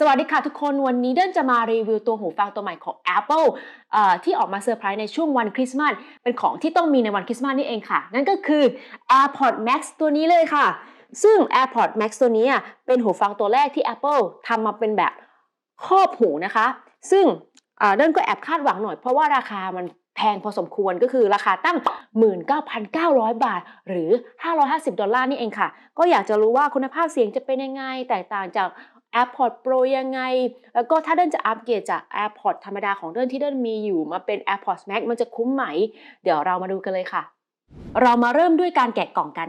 สวัสดีค่ะทุกคนวันนี้เดินจะมารีวิวตัวหูฟังตัวใหม่ของ Apple เอ่อที่ออกมาเซอร์ไพรส์ในช่วงวันคริสต์มาสเป็นของที่ต้องมีในวันคริสต์มาสนี่เองค่ะ นั่นก็คือ AirPods Max ตัวนี้เลยค่ะ ซึ่ง AirPods Max ตัวนี้เป็นหูฟังตัวแรกที่ Apple ทำมาเป็นแบบครอบหูนะคะ ซึ่งเอ่อเดินก็แอบคาดหวังหน่อย เพราะว่าราคามันแพงพอสมควรก็คือราคาตั้ง 19,900 บาท หรือ 550 ดอลลาร์นี่เองค่ะ ก็อยากจะรู้ว่าคุณภาพเสียงจะเป็นยังไง แตกต่างจาก AirPod Pro ยังไง แล้วก็ถ้าเดินจะอัปเกรดจาก AirPod ธรรมดาของเดินที่เดินมีอยู่มาเป็น AirPods Max มันจะคุ้มไหม เดี๋ยวเรามาดูกันเลยค่ะ เรามาเริ่มด้วยการแกะกล่องกัน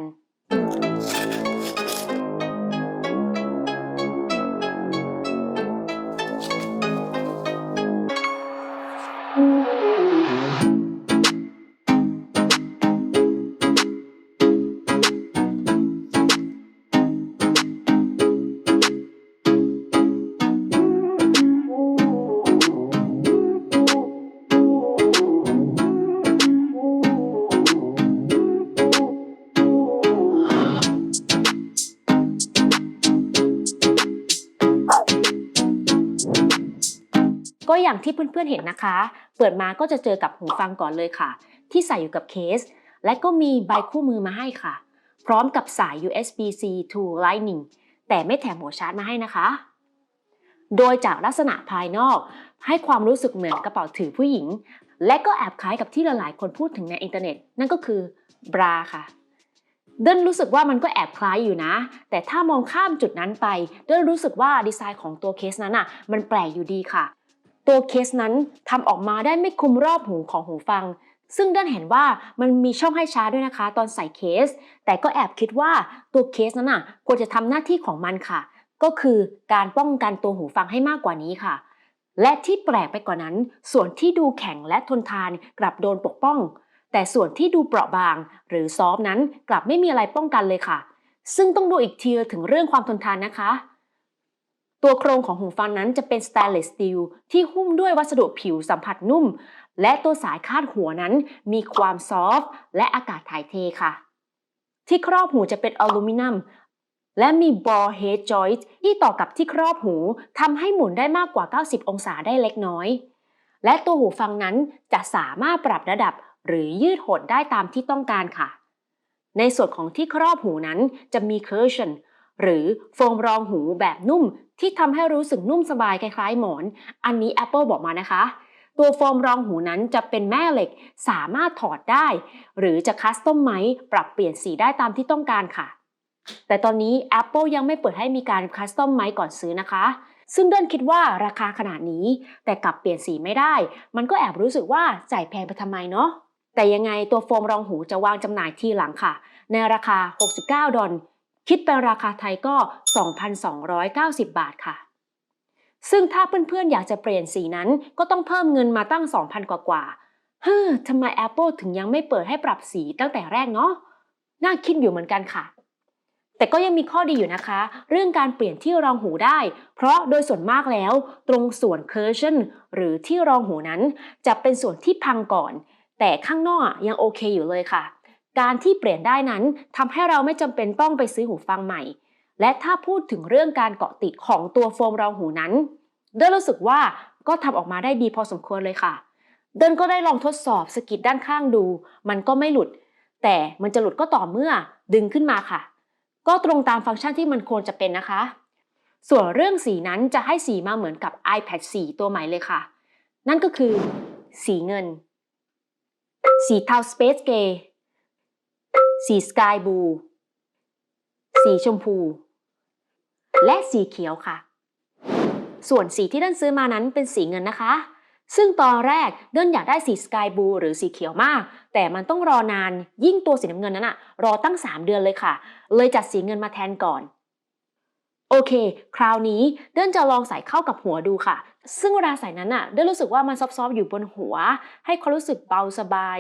อย่างที่เพื่อนๆเห็นนะคะ เปิดมาก็จะเจอกับหูฟังก่อนเลยค่ะ ที่ใส่อยู่กับเคส และก็มีใบคู่มือมาให้ค่ะ พร้อมกับสาย USB-C to Lightning แต่ไม่แถมหัวชาร์จมาให้นะคะ โดยจากลักษณะภายนอก ให้ความรู้สึกเหมือนกระเป๋าถือผู้หญิง และก็แอบคล้ายกับที่หลายๆคนพูดถึงในอินเทอร์เน็ต นั่นก็คือบราค่ะเดินรู้สึกว่ามันก็แอบคล้ายอยู่นะ แต่ถ้ามองข้ามจุดนั้นไป เดินรู้สึกว่าดีไซน์ของตัวเคสนั้นอะ มันแปลกอยู่ดีค่ะ ตัวเคสนั้นทำออกมาได้ไม่คุมรอบหูของหูฟัง ซึ่งเดินเห็นว่ามันมีช่องให้ชาร์จด้วยนะคะ ตอนใส่เคส แต่ก็แอบคิดว่าตัวเคสนั้นน่ะควรจะทำหน้าที่ของมันค่ะ ก็คือการป้องกันตัวหูฟังให้มากกว่านี้ค่ะ และที่แปลกไปกว่านั้น ส่วนที่ดูแข็งและทนทานกลับโดนปกป้อง แต่ส่วนที่ดูเปราะบาง หรือซอฟนั้นกลับไม่มีอะไรป้องกันเลยค่ะ ซึ่งต้องดูอีกทีถึงเรื่องความทนทานนะคะ ตัวโครงของหูฟังนั้นจะเป็นส t ต n เลสสตีลที่หุ้มด้วยวัสดุผิวสัมผัสนุ่ม และตัวสายคาดหัวนั้นมีความซอฟต์และอากาศถ่ายเทค่ะ ที่ครอบหูจะเป็นอลูมิเนียมและมีบอลเฮดจอยต์ที่ต่อกับที่ครอบหูทำให้หมุนได้มากกว่า 90 องศาได้เล็กน้อย และตัวหูฟังนั้นจะสามารถปรับระดับหรือยืดหดได้ตามที่ต้องการค่ะ ในส่วนของที่ครอบหูนั้นจะมี cushion หรือโฟมรองหูแบบนุ่มที่ทำให้รู้สึกนุ่มสบายคล้ายๆ หมอน อันนี้ Apple บอกมานะคะ ตัวโฟมรองหูนั้นจะเป็นแม่เหล็กสามารถถอดได้ หรือจะคัสตอมไมปรับเปลี่ยนสีได้ตามที่ต้องการค่ะ แต่ตอนนี้ Apple ยังไม่เปิดให้มีการคัสตอมไมก่อนซื้อนะคะซึ่งเดินคิดว่าราคาขนาดนี้แต่กลับเปลี่ยนสีไม่ได้ มันก็แอบรู้สึกว่าจ่ายแพงไปทำไมเนาะแต่ยังไงตัวโฟมรองหูจะวางจำหน่ายทีหลังค่ะ ในราคา 69 ดอล คิดเป็นราคาไทยก็ 2,290 บาทค่ะ ซึ่งถ้าเพื่อนๆ อยากจะเปลี่ยนสีนั้นก็ต้องเพิ่มเงินมาตั้ง 2,000 กว่ากว่าเฮ้อทำไม Apple ถึงยังไม่เปิดให้ปรับสีตั้งแต่แรกเนาะน่าคิดอยู่เหมือนกันค่ะ แต่ก็ยังมีข้อดีอยู่นะคะ เรื่องการเปลี่ยนที่รองหูได้ เพราะโดยส่วนมากแล้ว ตรงส่วน cushion หรือที่รองหูนั้น จะเป็นส่วนที่พังก่อน แต่ข้างนอกยังโอเคอยู่เลยค่ะ การที่เปลี่ยนได้นั้นทำให้เราไม่จำเป็นต้องไปซื้อหูฟังใหม่ และถ้าพูดถึงเรื่องการเกาะติดของตัวโฟมรองหูนั้น เดินรู้สึกว่าก็ทำออกมาได้ดีพอสมควรเลยค่ะ เดินก็ได้ลองทดสอบสกิดด้านข้างดู มันก็ไม่หลุด แต่มันจะหลุดก็ต่อเมื่อดึงขึ้นมาค่ะ ก็ตรงตามฟังก์ชันที่มันควรจะเป็นนะคะ ส่วนเรื่องสีนั้นจะให้สีมาเหมือนกับ iPad 4 ตัวใหม่เลยค่ะ นั่นก็คือ สีเงิน สีเทา Space Gray สี Sky Blue สีชมพู และสีเขียวค่ะ ส่วนสีที่เดินซื้อมานั้นเป็นสีเงินนะคะ ซึ่งตอนแรกเดินอยากได้สี Sky Blue หรือสีเขียวมาก แต่มันต้องรอนานยิ่งตัวสีน้ำเงินนั้นอะรอตั้ง 3 เดือนเลยค่ะ เลยจัดสีเงินมาแทนก่อนโอเค คราวนี้เดินจะลองใส่เข้ากับหัวดูค่ะ ซึ่งเวลาใส่นั้นอะเดินรู้สึกว่ามันซอฟๆอยู่บนหัว ให้ความรู้สึกเบาสบาย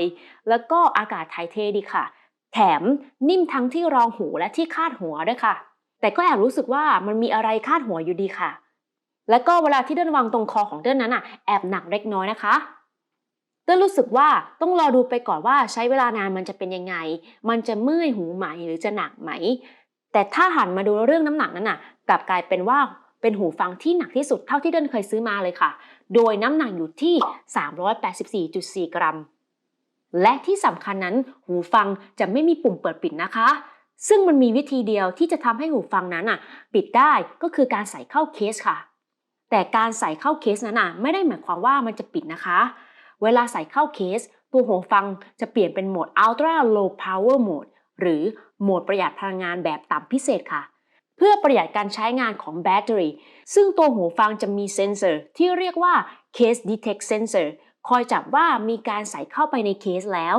แล้วก็อากาศถ่ายเทดีค่ะ แถมนิ่มทั้งที่รองหูและที่คาดหัวด้วยค่ะ แต่ก็แอบรู้สึกว่ามันมีอะไรคาดหัวอยู่ดีค่ะ แล้วก็เวลาที่เดินวางตรงคอของเดินนั้นอะแอบหนักเล็กน้อยนะคะเดินรู้สึกว่าต้องรอดูไปก่อนว่าใช้เวลานานมันจะเป็นยังไง มันจะเมื่อยหูไหมหรือจะหนักไหม แต่ถ้าหันมาดูเรื่องน้ำหนักนั้นน่ะ กลับกลายเป็นว่าเป็นหูฟังที่หนักที่สุดเท่าที่เดินเคยซื้อมาเลยค่ะ โดยน้ำหนักอยู่ที่ 384.4 กรัม และที่สำคัญนั้นหูฟังจะไม่มีปุ่มเปิดปิดนะคะ ซึ่งมันมีวิธีเดียวที่จะทำให้หูฟังนั้นอะปิดได้ก็คือการใส่เข้าเคสค่ะ แต่การใส่เข้าเคสนั้นอะไม่ได้หมายความว่ามันจะปิดนะคะ เวลาใส่เข้าเคส ตัวหูฟังจะเปลี่ยนเป็นโหมด Ultra Low Power Mode หรือโหมดประหยัดพลังงานแบบต่ำพิเศษค่ะ เพื่อประหยัดการใช้งานของแบตเตอรี่ ซึ่งตัวหูฟังจะมีเซนเซอร์ที่เรียกว่า Case Detect Sensor คอยจับว่ามีการใส่เข้าไปในเคสแล้ว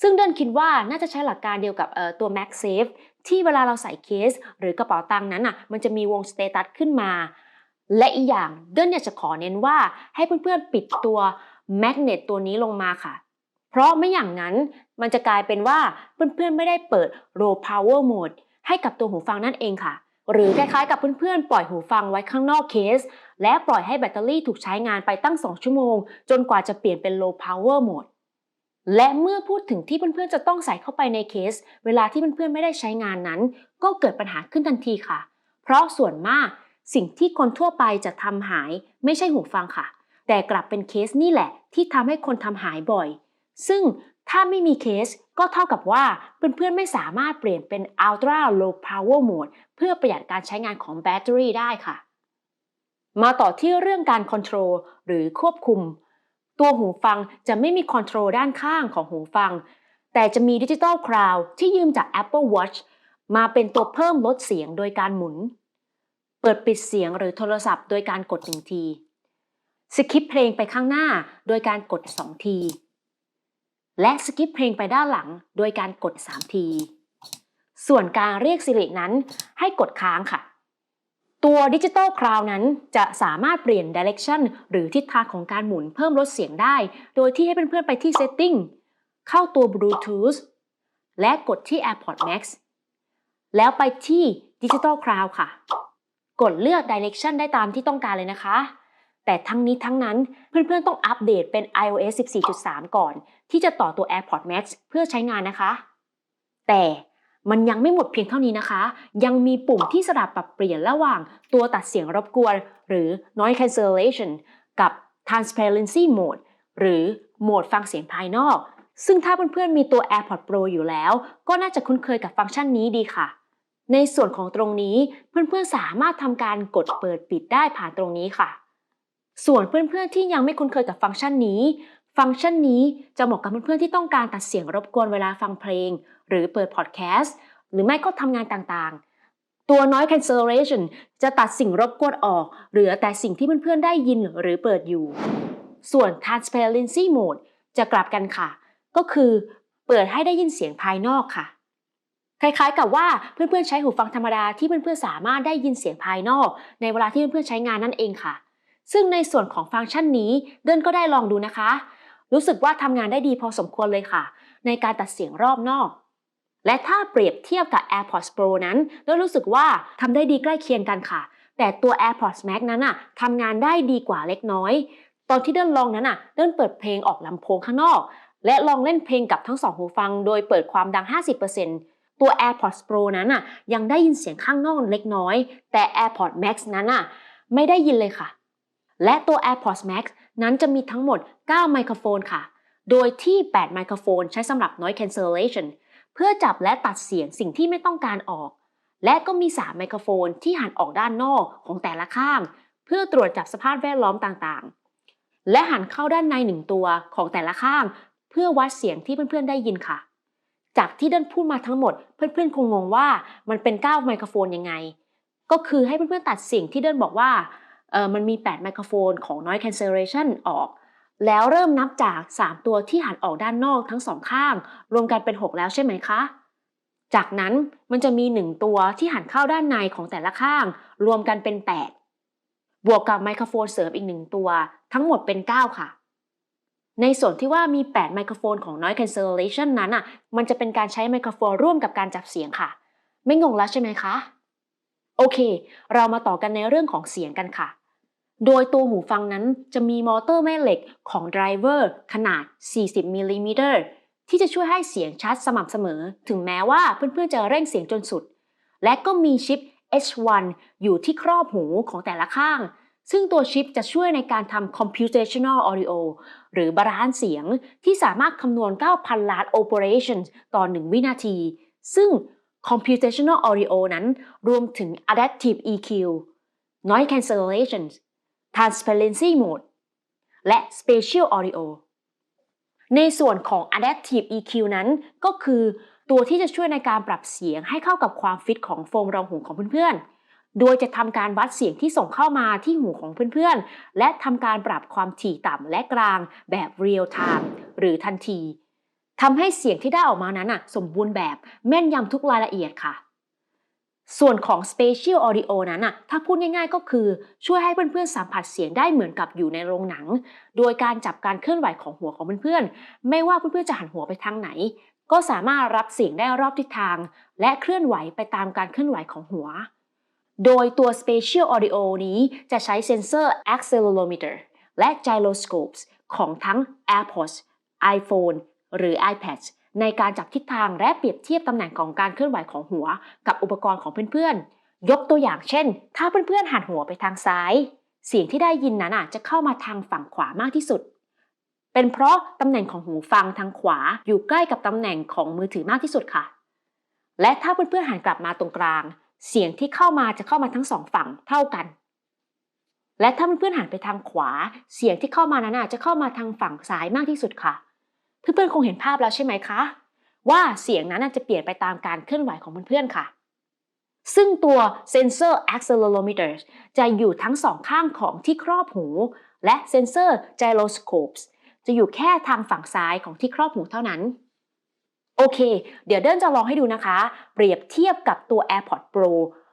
ซึ่งเดินคิดว่าน่าจะใช้หลักการเดียวกับตัว MagSafe ที่เวลาเราใส่เคส หรือกระเป๋าตังค์นั้นอะมันจะมีวงสเตตัสขึ้นมา และอีกอย่างเดินอยากจะขอเน้นว่าให้เพื่อนๆปิดตัวแมกเนตตัวนี้ลงมาค่ะ เพราะไม่อย่างนั้นมันจะกลายเป็นว่าเพื่อนๆไม่ได้เปิด low power mode ให้กับตัวหูฟังนั่นเองค่ะ หรือคล้ายๆกับเพื่อนๆ ปล่อยหูฟังไว้ข้างนอกเคส และปล่อยให้แบตเตอรี่ถูกใช้งานไปตั้ง 2 ชั่วโมง จนกว่าจะเปลี่ยนเป็น low power mode และเมื่อพูดถึงที่เพื่อนๆ จะต้องใส่เข้าไปในเคส เวลาที่เพื่อนๆ ไม่ได้ใช้งานนั้น ก็เกิดปัญหาขึ้นทันทีค่ะ เพราะส่วนมากสิ่งที่คนทั่วไปจะทำหายไม่ใช่หูฟังค่ะ แต่กลับเป็นเคสนี่แหละ ที่ทำให้คนทำหายบ่อย ซึ่ง ถ้าไม่มีเคสก็เท่ากับว่าเพื่อนๆไม่สามารถเปลี่ยนเป็น Ultra Low Power Mode เพื่อประหยัดการใช้งานของแบตเตอรี่ได้ค่ะ มาต่อที่เรื่องการ Control หรือควบคุม ตัวหูฟังจะไม่มี Control ด้านข้างของหูฟัง แต่จะมี Digital Crown ที่ยืมจาก Apple Watch มาเป็นตัวเพิ่มลดเสียงโดยการหมุน เปิดปิดเสียงหรือโทรศัพท์โดยการกดหนึ่งที สคิปเพลงไปข้างหน้าโดยการกด 2 ที และสกิปเพลงไปด้านหลังโดยการกด 3 ที ส่วนการเรียกสิรินั้นให้กดค้างค่ะ ตัวดิจิตอลคราวนั้นจะสามารถเปลี่ยน Direction หรือทิศทางของการหมุนเพิ่มลดเสียงได้ โดยที่ให้เพื่อนๆไปที่ Setting เข้าตัว Bluetooth และกดที่ AirPods Max แล้วไปที่ Digital Cloud ค่ะ กดเลือก Direction ได้ตามที่ต้องการเลยนะคะ แต่ทั้งนี้ทั้งนั้นเพื่อนๆ ต้องอัปเดตเป็น iOS 14.3 ก่อน ที่จะต่อตัว AirPods Max เพื่อใช้งานนะคะ แต่มันยังไม่หมดเพียงเท่านี้นะคะ ยังมีปุ่มที่สลับปรับเปลี่ยนระหว่างตัวตัดเสียงรบกวน หรือ noise cancellation กับ transparency mode หรือโหมดฟังเสียงภายนอก ซึ่งถ้าเพื่อนๆ มีตัว AirPods Pro อยู่แล้ว ก็น่าจะคุ้นเคยกับฟังก์ชันนี้ดีค่ะ ในส่วนของตรงนี้เพื่อนๆ สามารถทำการกดเปิดปิดได้ผ่านตรงนี้ค่ะ ส่วนเพื่อนๆที่ยังไม่คุ้นเคยกับฟังก์ชันนี้ ฟังก์ชันนี้จะเหมาะกับเพื่อนๆที่ต้องการตัดเสียงรบกวนเวลาฟังเพลง หรือเปิดพอดแคสต์หรือไม่ก็ทำงานต่างๆ ตัว noise cancellation จะตัดสิ่งรบกวนออก เหลือแต่สิ่งที่เพื่อนๆได้ยินหรือเปิดอยู่ ส่วน transparency mode จะกลับกันค่ะ ก็คือเปิดให้ได้ยินเสียงภายนอกค่ะ คล้ายๆ กับว่าเพื่อนๆใช้หูฟังธรรมดาที่เพื่อนๆสามารถได้ยินเสียงภายนอก ในเวลาที่เพื่อนๆใช้งานนั่นเองค่ะ ซึ่งในส่วนของฟังก์ชันนี้เดินก็ได้ลองดูนะคะ รู้สึกว่าทำงานได้ดีพอสมควรเลยค่ะ ในการตัดเสียงรอบนอก และถ้าเปรียบเทียบกับ AirPods Pro นั้นเดินรู้สึกว่าทำได้ดีใกล้เคียงกันค่ะ แต่ตัว AirPods Max นั้นน่ะทำงานได้ดีกว่าเล็กน้อย ตอนที่เดินลองนั้นน่ะเดินเปิดเพลงออกลำโพงข้างนอก และลองเล่นเพลงกับทั้งสองหูฟัง โดยเปิดความดัง 50%ตัว AirPods Pro นั้นน่ะยังได้ยินเสียงข้างนอกเล็กน้อย แต่ AirPods Max นั้นน่ะไม่ได้ยินเลยค่ะ และตัว AirPods Max นั้นจะมีทั้งหมด 9 ไมโครโฟนค่ะ โดยที่ 8 ไมโครโฟนใช้สำหรับ noise cancellation เพื่อจับและตัดเสียงสิ่งที่ไม่ต้องการออก และก็มี 3 ไมโครโฟนที่หันออกด้านนอกของแต่ละข้าง เพื่อตรวจจับสภาพแวดล้อมต่างๆ และหันเข้าด้านในหนึ่งตัวของแต่ละข้าง เพื่อวัดเสียงที่เพื่อนๆได้ยินค่ะ จากที่เดินพูดมาทั้งหมด เพื่อนๆคงงงว่ามันเป็น 9 ไมโครโฟนยังไง ก็คือให้เพื่อนๆตัดเสียงที่เดินบอกว่า มันมี 8 ไมโครโฟนของ noise cancellation ออก แล้วเริ่มนับจาก 3 ตัวที่หันออกด้านนอกทั้งสองข้าง รวมกันเป็น 6 แล้วใช่ไหมคะ จากนั้นมันจะมี 1 ตัวที่หันเข้าด้านในของแต่ละข้าง รวมกันเป็น 8 บวกกับไมโครโฟนเสริมอีก 1 ตัว ทั้งหมดเป็น 9 ค่ะ ในส่วนที่ว่ามี 8 ไมโครโฟนของ noise cancellation นั้นอะ มันจะเป็นการใช้ไมโครโฟนร่วมกับการจับเสียงค่ะ ไม่งงแล้วใช่ไหมคะ โอเค เรามาต่อกันในเรื่องของเสียงกันค่ะ โดยตัวหูฟังนั้นจะมีมอเตอร์แม่เหล็กของไดรเวอร์ขนาด 40มิลลิเมตรที่จะช่วยให้เสียงชัดสม่ำเสมอ ถึงแม้ว่าเพื่อนๆจะเร่งเสียงจนสุด และก็มีชิป H1 อยู่ที่ครอบหูของแต่ละข้าง ซึ่งตัวชิปจะช่วยในการทำ computational audio หรือบาลานซ์เสียงที่สามารถคำนวณ 9,000 ล้าน operations ต่อ 1 วินาที ซึ่ง computational audio นั้นรวมถึง adaptive EQ noise cancellation transparency mode และ spatial audio ในส่วนของ adaptive EQ นั้นก็คือตัวที่จะช่วยในการปรับเสียงให้เข้ากับความฟิตของโฟมรองหูของเพื่อนๆ โดยจะทำการวัดเสียงที่ส่งเข้ามาที่หูของเพื่อนๆ และทำการปรับความถี่ต่ำและกลางแบบ real time หรือทันทีทำให้เสียงที่ได้ออกมานั้นน่ะสมบูรณ์แบบแม่นยำทุกรายละเอียดค่ะ ส่วนของ spatial audio นั้นน่ะถ้าพูดง่ายๆก็คือช่วยให้เพื่อนๆสัมผัสเสียงได้เหมือนกับอยู่ในโรงหนัง โดยการจับการเคลื่อนไหวของหัวของเพื่อนๆ ไม่ว่าเพื่อนๆจะหันหัวไปทางไหน ก็สามารถรับเสียงได้รอบทิศทาง และเคลื่อนไหวไปตามการเคลื่อนไหวของหัว โดยตัว spatial audio นี้จะใช้เซ็นเซอร์ accelerometer และ gyroscopes ของทั้ง AirPods iPhone หรือ iPad ในการจับทิศทางและเปรียบเทียบตำแหน่งของการเคลื่อนไหวของหัว กับอุปกรณ์ของเพื่อนๆ ยกตัวอย่างเช่น ถ้าเพื่อนๆหันหัวไปทางซ้าย เสียงที่ได้ยินนั้นอาจจะเข้ามาทางฝั่งขวามากที่สุด เป็นเพราะตำแหน่งของหูฟังทางขวาอยู่ใกล้กับตำแหน่งของมือถือมากที่สุดค่ะ และถ้าเพื่อนๆหันกลับมาตรงกลาง เสียงที่เข้ามาจะเข้ามาทั้งสองฝั่งเท่ากันและถ้าเพื่อนๆหันไปทางขวา เสียงที่เข้ามานั้นอาจจะเข้ามาทางฝั่งซ้ายมากที่สุดค่ะ เพื่อนๆคงเห็นภาพแล้วใช่ไหมคะ ว่าเสียงนั้นจะเปลี่ยนไปตามการเคลื่อนไหวของเพื่อนๆค่ะ ซึ่งตัวเซนเซอร์ accelerometer จะอยู่ทั้งสองข้างของที่ครอบหู และเซนเซอร์ gyroscopes จะอยู่แค่ทางฝั่งซ้ายของที่ครอบหูเท่านั้น โอเค เดี๋ยวเดินจะลองให้ดูนะคะ เปรียบเทียบกับตัว AirPods Pro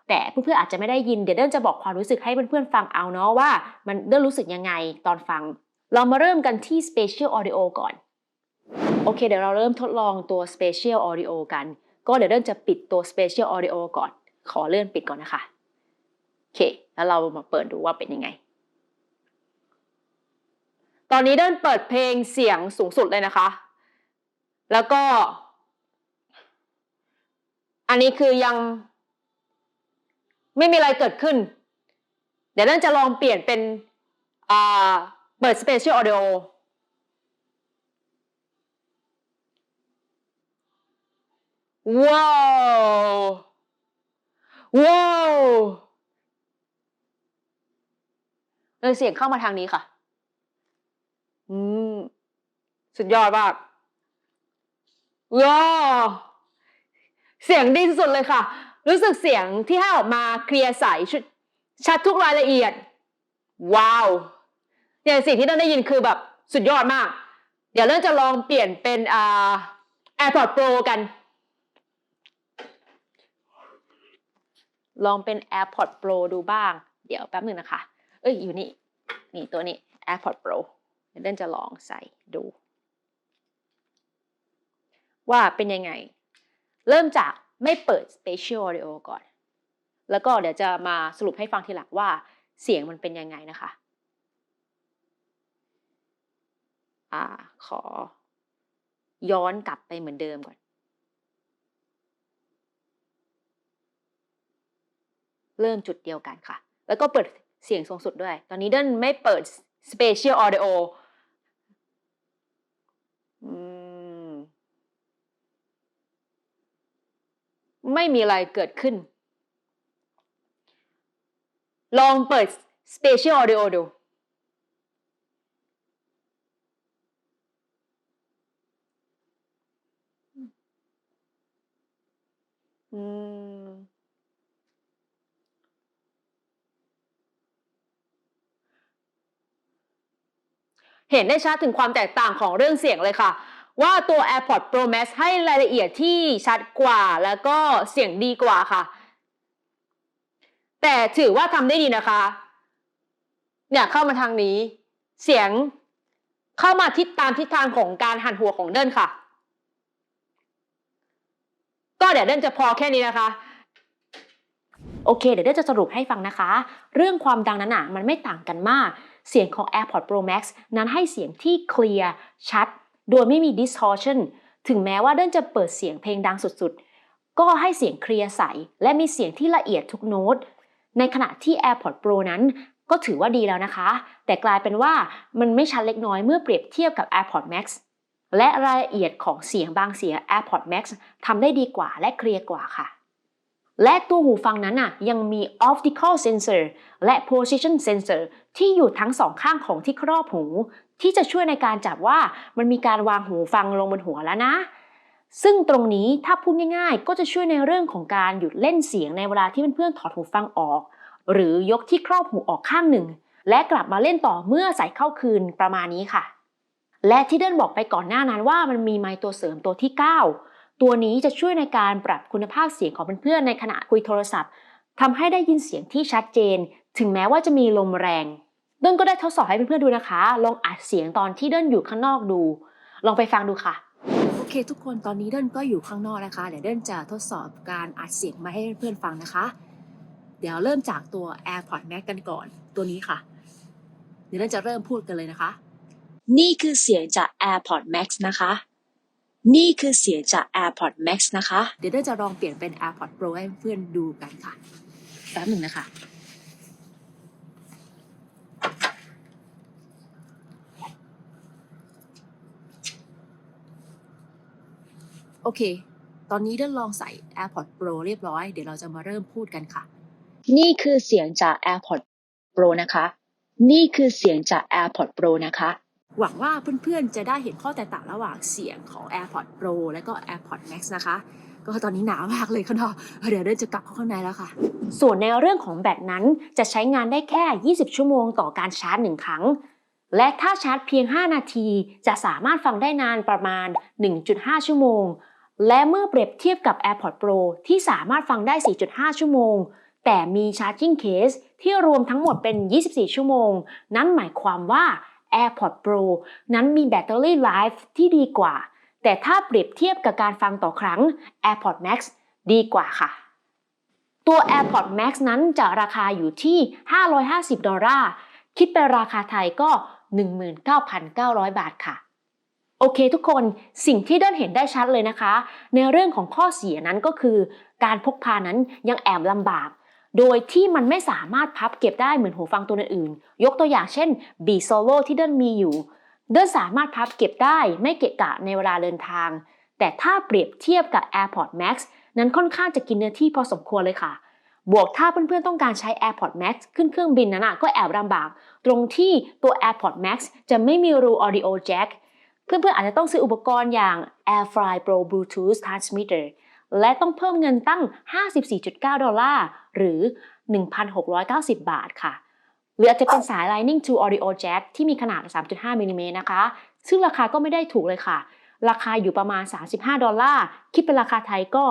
แต่เพื่อนๆอาจจะไม่ได้ยิน เดี๋ยวเดินจะบอกความรู้สึกให้เพื่อนๆฟังเอาเนาะว่า มันเดินรู้สึกยังไงตอนฟัง เรามาเริ่มกันที่ Spatial Audio ก่อน โอเค เดี๋ยวเราเริ่มทดลองตัว Spatial Audio กัน ก็เดี๋ยวเดินจะปิดตัว Spatial Audio ก่อน ขอเลื่อนปิดก่อนนะคะ โอเค แล้วเรามาเปิดดูว่าเป็นยังไง ตอนนี้เดินเปิดเพลงเสียงสูงสุดเลยนะคะ แล้วก็ อันนี้คือยังไม่มีอะไรเกิดขึ้น เดี๋ยวเดินจะลองเปลี่ยนเป็นเปิด Spatial Audio ว้าวว้าวเออเสียงเข้ามาทางนี้ค่ะ อืม สุดยอดมากว้าวเสียงดีสุดเลยค่ะ รู้สึกเสียงที่ให้ออกมาเคลียร์ใสชัดทุกรายละเอียด ว้าว อย่างสิ่งที่เราได้ยินคือแบบสุดยอดมาก เดี๋ยวเริ่มจะลองเปลี่ยนเป็นอ่า AirPods Pro กัน ลองเป็น AirPods Pro ดูบ้าง เดี๋ยวแป๊บหนึ่งนะคะ เอ้ยอยู่นี่ นี่ตัวนี้ AirPods Pro เดี๋ยวเดินจะลองใส่ดู ว่าเป็นยังไง เริ่มจากไม่เปิด Spatial Audio ก่อน แล้วก็เดี๋ยวจะมาสรุปให้ฟังทีหลังว่าเสียงมันเป็นยังไงนะคะ อ่าขอย้อนกลับไปเหมือนเดิมก่อน เริ่มจุดเดียวกันค่ะ แล้วก็เปิดเสียงสูงสุดด้วย ตอนนี้เดินไม่เปิด Spatial Audio อืมไม่มีอะไรเกิดขึ้น ลองเปิด Spatial Audio ดูอืม เห็นได้ชัดถึงความแตกต่างของเรื่องเสียงเลยค่ะ ว่าตัว AirPods Pro Max ให้รายละเอียดที่ชัดกว่าแล้วก็เสียงดีกว่าค่ะ แต่ถือว่าทำได้ดีนะคะ เนี่ยเข้ามาทางนี้ เสียงเข้ามาทิศตามทิศทางของการหันหัวของเดินค่ะ ก็เดี๋ยวเดินจะพอแค่นี้นะคะโอเค เดี๋ยวเดินจะสรุปให้ฟังนะคะ เรื่องความดังนั้นอะ มันไม่ต่างกันมาก เสียงของ AirPods Pro Max นั้นให้เสียงที่เคลียร์ชัด โดยไม่มี distortion ถึงแม้ว่าเดินจะเปิดเสียงเพลงดังสุดๆ ก็ให้เสียงเคลียร์ใส และมีเสียงที่ละเอียดทุกโน้ต ในขณะที่ AirPods Pro นั้นก็ถือว่าดีแล้วนะคะ แต่กลายเป็นว่ามันไม่ชัดเล็กน้อยเมื่อเปรียบเทียบกับ AirPods Max และรายละเอียดของเสียงบางเสียง AirPods Max ทำได้ดีกว่าและเคลียร์กว่าค่ะ และตัวหูฟังนั้นน่ะยังมี optical sensor และ position sensor ที่อยู่ทั้งสองข้างของที่ครอบหู ที่จะช่วยในการจับว่ามันมีการวางหูฟังลงบนหัวแล้วนะ ซึ่งตรงนี้ถ้าพูดง่ายๆ ก็จะช่วยในเรื่องของการหยุดเล่นเสียงในเวลาที่เพื่อนๆถอดหูฟังออก หรือยกที่ครอบหูออกข้างหนึ่ง และกลับมาเล่นต่อเมื่อใส่เข้าคืนประมาณนี้ค่ะ และที่เดินบอกไปก่อนหน้านั้นว่ามันมีไมค์ตัวเสริมตัวที่ 9 ตัวนี้จะช่วยในการปรับคุณภาพเสียงของเพื่อนๆในขณะคุยโทรศัพท์ทำให้ได้ยินเสียงที่ชัดเจน ถึงแม้ว่าจะมีลมแรงเดินก็ได้ทดสอบให้เพื่อนๆดูนะคะ ลองอัดเสียงตอนที่เดินอยู่ข้างนอกดู ลองไปฟังดูค่ะ โอเค ทุกคนตอนนี้เดินก็อยู่ข้างนอกนะคะ เดี๋ยวเดินจะทดสอบการอัดเสียงมาให้เพื่อนๆฟังนะคะ เดี๋ยวเริ่มจากตัว AirPods Max กันก่อนตัวนี้ค่ะ เดี๋ยวเดินจะเริ่มพูดกันเลยนะคะ นี่คือเสียงจาก AirPods Max นะคะ นี่คือเสียงจาก AirPods Max นะคะ เดี๋ยวเดินจะลองเปลี่ยนเป็น AirPods Pro ให้เพื่อนดูกันค่ะแป๊บหนึ่งนะคะ โอเค ตอนนี้เดินลองใส่ AirPods Pro เรียบร้อย เดี๋ยวเราจะมาเริ่มพูดกันค่ะ นี่คือเสียงจาก AirPods Pro นะคะ นี่คือเสียงจาก AirPods Pro นะคะ หวังว่าเพื่อนๆ จะได้เห็นข้อแตกต่างระหว่างเสียงของ AirPods Pro และก็ AirPods Max นะคะ ก็ตอนนี้หนาวมากเลยข้างนอกเดี๋ยวเดินจะกลับเข้าข้างในแล้วค่ะ ส่วนในเรื่องของแบตนั้นจะใช้งานได้แค่ 20 ชั่วโมงต่อการชาร์จหนึ่งครั้ง และถ้าชาร์จเพียง 5 นาที จะสามารถฟังได้นานประมาณ 1.5 ชั่วโมง และเมื่อเปรียบเทียบกับ AirPods Pro ที่สามารถฟังได้ 4.5 ชั่วโมง แต่มี Charging Case ที่รวมทั้งหมดเป็น 24 ชั่วโมง นั่นหมายความว่า AirPods Pro นั้นมีแบตเตอรี่ Life ที่ดีกว่า แต่ถ้าเปรียบเทียบกับการฟังต่อครั้ง AirPods Max ดีกว่าค่ะ ตัว AirPods Max นั้นจะราคาอยู่ที่ 550 ดอลลาร์ คิดเป็นราคาไทยก็ 19,900 บาทค่ะ โอเคทุกคน สิ่งที่เดินเห็นได้ชัดเลยนะคะ ในเรื่องของข้อเสียนั้นก็คือ การพกพานั้นยังแอบลำบาก โดยที่มันไม่สามารถพับเก็บได้เหมือนหูฟังตัวอื่นๆ ยกตัวอย่างเช่น B Solo ที่เดินมีอยู่เดินสามารถพับเก็บได้ไม่เกะกะในเวลาเดินทาง แต่ถ้าเปรียบเทียบกับ AirPod Max นั้นค่อนข้างจะกินเนื้อที่พอสมควรเลยค่ะ บวกถ้าเพื่อนๆต้องการใช้ AirPod Max ขึ้นเครื่องบินนั้นก็แอบลำบาก ตรงที่ตัว AirPod Max จะไม่มีรู Audio Jack เพื่อนๆอาจจะต้องซื้ออุปกรณ์อย่าง AirFly Pro Bluetooth Transmitter และต้องเพิ่มเงินตั้ง 54.9 ดอลลาร์ หรือ 1,690 บาทค่ะ หรืออาจจะเป็นสาย Lightning to Audio Jack ที่มีขนาด 3.5มิลลิเมตรนะคะ ซึ่งราคาก็ไม่ได้ถูกเลยค่ะ ราคาอยู่ประมาณ 35 ดอลลาร์ คิดเป็นราคาไทยก็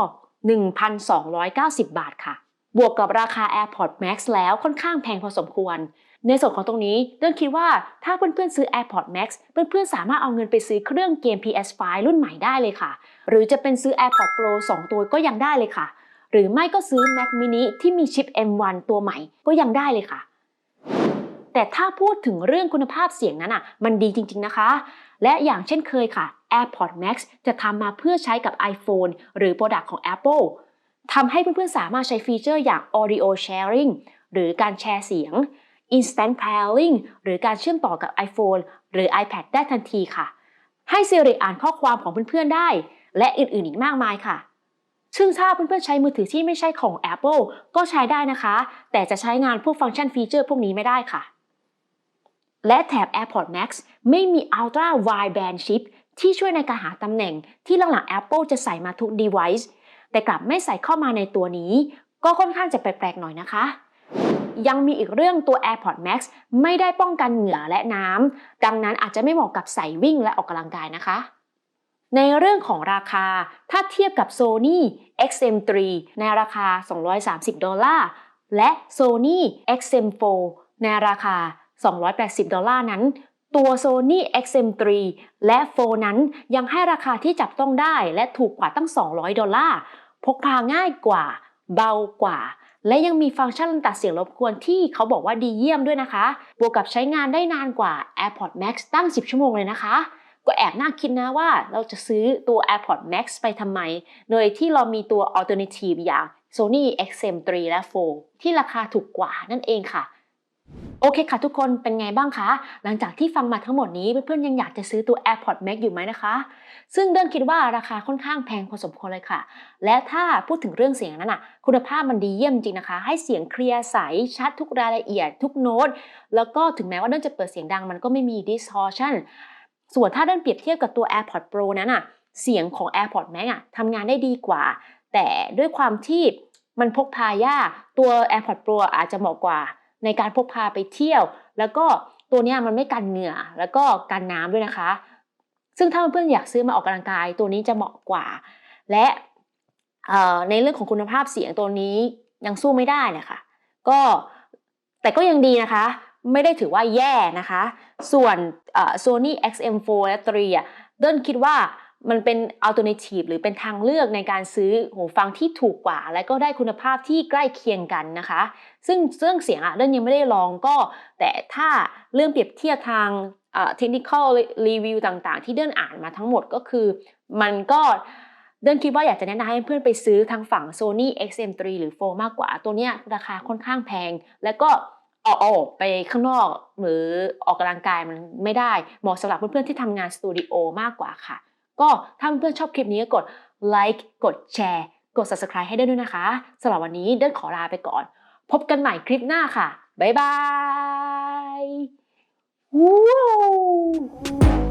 1,290 บาทค่ะ บวกกับราคา AirPods Max แล้วค่อนข้างแพงพอสมควร ในส่วนของตรงนี้เดินคิดว่าถ้าเพื่อนๆซื้อ AirPods Max เพื่อนๆสามารถเอาเงินไปซื้อเครื่องเกม PS5 รุ่นใหม่ได้เลยค่ะ หรือจะเป็นซื้อ AirPods Pro 2 ตัวก็ยังได้เลยค่ะ หรือไม่ก็ซื้อ Mac mini ที่มีชิป M1 ตัวใหม่ก็ยังได้เลยค่ะ แต่ถ้าพูดถึงเรื่องคุณภาพเสียงนั้นอะ มันดีจริง ๆนะคะ และอย่างเช่นเคยค่ะ AirPods Max จะทำมาเพื่อใช้กับ iPhone หรือ Product ของ Apple ทำให้เพื่อนๆสามารถใช้ฟีเจอร์อย่าง Audio Sharing หรือการแชร์เสียง Instant Pairing หรือการเชื่อมต่อกับ iPhone หรือ iPad ได้ทันทีค่ะ ให้ Siri อ่านข้อความของเพื่อนๆได้ และอื่นๆอีกมากมายค่ะ ซึ่งถ้าเพื่อนๆใช้มือถือที่ไม่ใช่ของ Apple ก็ใช้ได้นะคะ แต่จะใช้งานพวกฟังก์ชันฟีเจอร์พวกนี้ไม่ได้ค่ะ และแถบ AirPods Max ไม่มี Ultra Wideband Chip ที่ช่วยในการหาตำแหน่งที่หลังๆ Apple จะใส่มาทุก device แต่กลับไม่ใส่เข้ามาในตัวนี้ ก็ค่อนข้างจะแปลกๆหน่อยนะคะ ยังมีอีกเรื่องตัว AirPods Max ไม่ได้ป้องกันเหงื่อและน้ำดังนั้นอาจจะไม่เหมาะกับใส่วิ่งและออกกำลังกายนะคะ ในเรื่องของราคาถ้าเทียบกับ Sony XM3 ในราคา 230 ดอลลาร์ และ Sony XM4 ในราคา 280 ดอลลาร์นั้น ตัว Sony XM3 และ 4 นั้นยังให้ราคาที่จับต้องได้และถูกกว่าตั้ง 200 ดอลลาร์ พกพาง่ายกว่า เบากว่า และยังมีฟังก์ชันตัดเสียงรบกวนที่เขาบอกว่าดีเยี่ยมด้วยนะคะ บวกกับใช้งานได้นานกว่า AirPods Max ตั้ง 10 ชั่วโมงเลยนะคะ ก็แอบน่าคิดนะว่าเราจะซื้อตัว AirPods Max ไปทำไม โดยที่เรามีตัว alternative อย่าง Sony XM3 และ 4 ที่ราคาถูกกว่านั่นเองค่ะ โอเคค่ะทุกคนเป็นไงบ้างคะ หลังจากที่ฟังมาทั้งหมดนี้เพื่อนๆยังอยากจะซื้อตัว AirPods Max อยู่ไหมนะคะ ซึ่งเดินคิดว่าราคาค่อนข้างแพงพอสมควรเลยค่ะ และถ้าพูดถึงเรื่องเสียงนั้นอะ คุณภาพมันดีเยี่ยมจริงนะคะ ให้เสียงเคลียร์ใสชัดทุกรายละเอียดทุกโน้ตแล้วก็ถึงแม้ว่าเดินจะเปิดเสียงดังมันก็ไม่มี distortion ส่วนถ้าเดินเปรียบเทียบกับตัว AirPods Pro นั้นอะเสียงของ AirPods Max อะทำงานได้ดีกว่า แต่ด้วยความที่มันพกพายากตัว AirPods Pro อาจจะเหมาะกว่า ในการพกพาไปเที่ยว แล้วก็ตัวนี้มันไม่กันเหงื่อแล้วก็กันน้ำด้วยนะคะ ซึ่งถ้าเพื่อนอยากซื้อมาออกกำลังกายตัวนี้จะเหมาะกว่า และในเรื่องของคุณภาพเสียงตัวนี้ยังสู้ไม่ได้นะคะก็แต่ก็ยังดีนะคะ ไม่ได้ถือว่าแย่นะคะ ส่วน Sony XM4 และ3อะเดินคิดว่ามันเป็น alternative หรือเป็นทางเลือกในการซื้อหูฟังที่ถูกกว่า และก็ได้คุณภาพที่ใกล้เคียงกันนะคะ ซึ่งเรื่องเสียงอะเดินยังไม่ได้ลองก็ แต่ถ้าเรื่องเปรียบเทียบทางเอ่อ technical review ต่างๆ ที่เดินอ่านมาทั้งหมดก็คือ มันก็เดินคิดว่าอยากจะแนะนำให้เพื่อนไปซื้อทางฝั่ง Sony XM3 หรือ 4 มากกว่า ตัวเนี้ยราคาค่อนข้างแพง แล้วก็ ออกออกไปข้างนอกหรือออกกำลังกายมันไม่ได้เหมาะสำหรับเพื่อนๆที่ทำงานสตูดิโอมากกว่าค่ะ ก็ถ้าเพื่อนๆชอบคลิปนี้ก็กดไลค์กดแชร์กด subscribe ให้ได้ด้วยนะคะสำหรับวันนี้เดินขอลาไปก่อน พบกันใหม่คลิปหน้าค่ะ บ๊ายบาย Woo!